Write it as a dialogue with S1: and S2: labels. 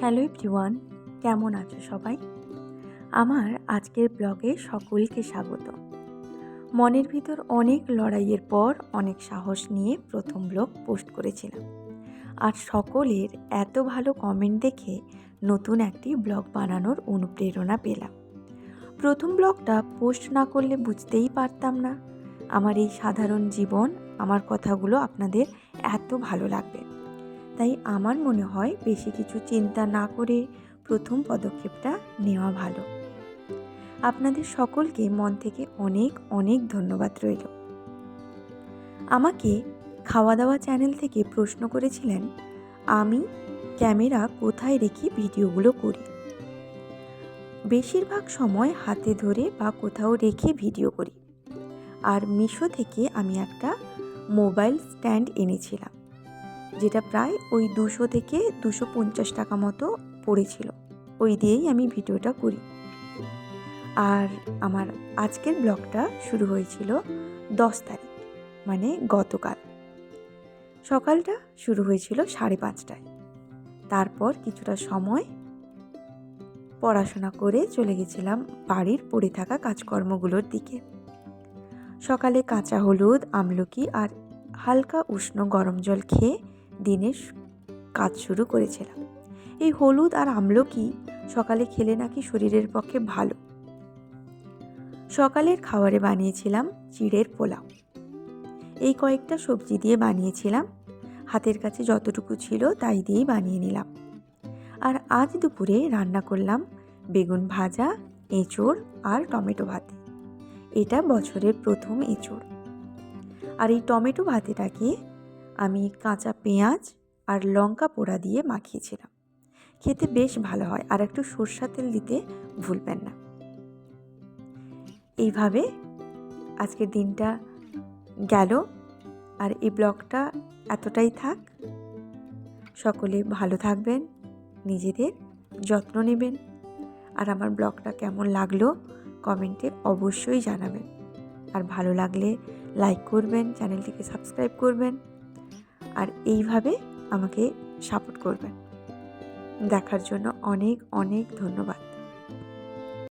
S1: Hello everyone, কেমন আছো সবাই? আমার আজকের ব্লগে সকলকে স্বাগত। মনের ভিতর অনেক লড়াইয়ের পর অনেক সাহস নিয়ে প্রথম ব্লগ পোস্ট করেছিলাম। আর সকলের এত ভালো কমেন্ট দেখে নতুন একটি ব্লগ বানানোর অনুপ্রেরণা পেলাম। প্রথম ব্লগটা পোস্ট না করলে বুঝতেই পারতাম না। আমার এই সাধারণ জীবন, আমার কথাগুলো আপনাদের এত ভালো লাগবে। তাই আমার মনে হয় বেশি কিছু চিন্তা না করে প্রথম পদক্ষেপটা নেওয়া ভালো। আপনাদের সকলকে মন থেকে অনেক অনেক ধন্যবাদ রইল। আমাকে খাওয়া দাওয়া চ্যানেল থেকে প্রশ্ন করেছিলেন, আমি ক্যামেরা কোথায় রেখে ভিডিওগুলো করি? বেশিরভাগ সময় হাতে ধরে বা কোথাও রেখে ভিডিও করি। আর মিশো থেকে আমি একটা মোবাইল স্ট্যান্ড এনেছিলাম। যেটা প্রায় ওই দুশো থেকে দুশো পঞ্চাশ টাকা মতো পড়েছিল। ওই দিয়েই আমি ভিডিওটা করি। আর আমার আজকের ব্লগটা শুরু হয়েছিল দশ তারিখ মানে গতকাল। সকালটা শুরু হয়েছিল সাড়ে পাঁচটায়। তারপর কিছুটা সময় পড়াশোনা করে চলে গেছিলাম বাড়ির পড়ে থাকা কাজকর্মগুলোর দিকে। সকালে কাঁচা হলুদ, আমলকি আর হালকা উষ্ণ গরম জল খেয়ে দিনের কাজ শুরু করেছিলাম। এই হলুদ আর আমলকি সকালে খেলে নাকি শরীরের পক্ষে ভালো। সকালের খাবারে বানিয়েছিলাম চিড়ের পোলাও। এই কয়েকটা সবজি দিয়ে বানিয়েছিলাম। হাতের কাছে যতটুকু ছিল তাই দিয়েই বানিয়ে নিলাম। আর আজ দুপুরে রান্না করলাম বেগুন ভাজা, এঁচোড় আর টমেটো ভাতে। এটা বছরের প্রথম এঁচোড়। আর এই টমেটো ভাতেটাকে আমি কাঁচা পেঁয়াজ আর লঙ্কা পোড়া দিয়ে মাখিয়েছিলাম। খেতে বেশ ভালো হয় আর একটু সর্ষা তেল দিতে ভুলবেন না। এইভাবে আজকের দিনটা গেল আর এই ব্লগটা এতটাই থাক। সকলে ভালো থাকবেন, নিজেদের যত্ন নেবেন আর আমার ব্লগটা কেমন লাগল কমেন্টে অবশ্যই জানাবেন। আর ভালো লাগলে লাইক করবেন, চ্যানেলটিকে সাবস্ক্রাইব করবেন। আর এইভাবে আমাকে সাপোর্ট করবেন। দেখার জন্য অনেক অনেক ধন্যবাদ।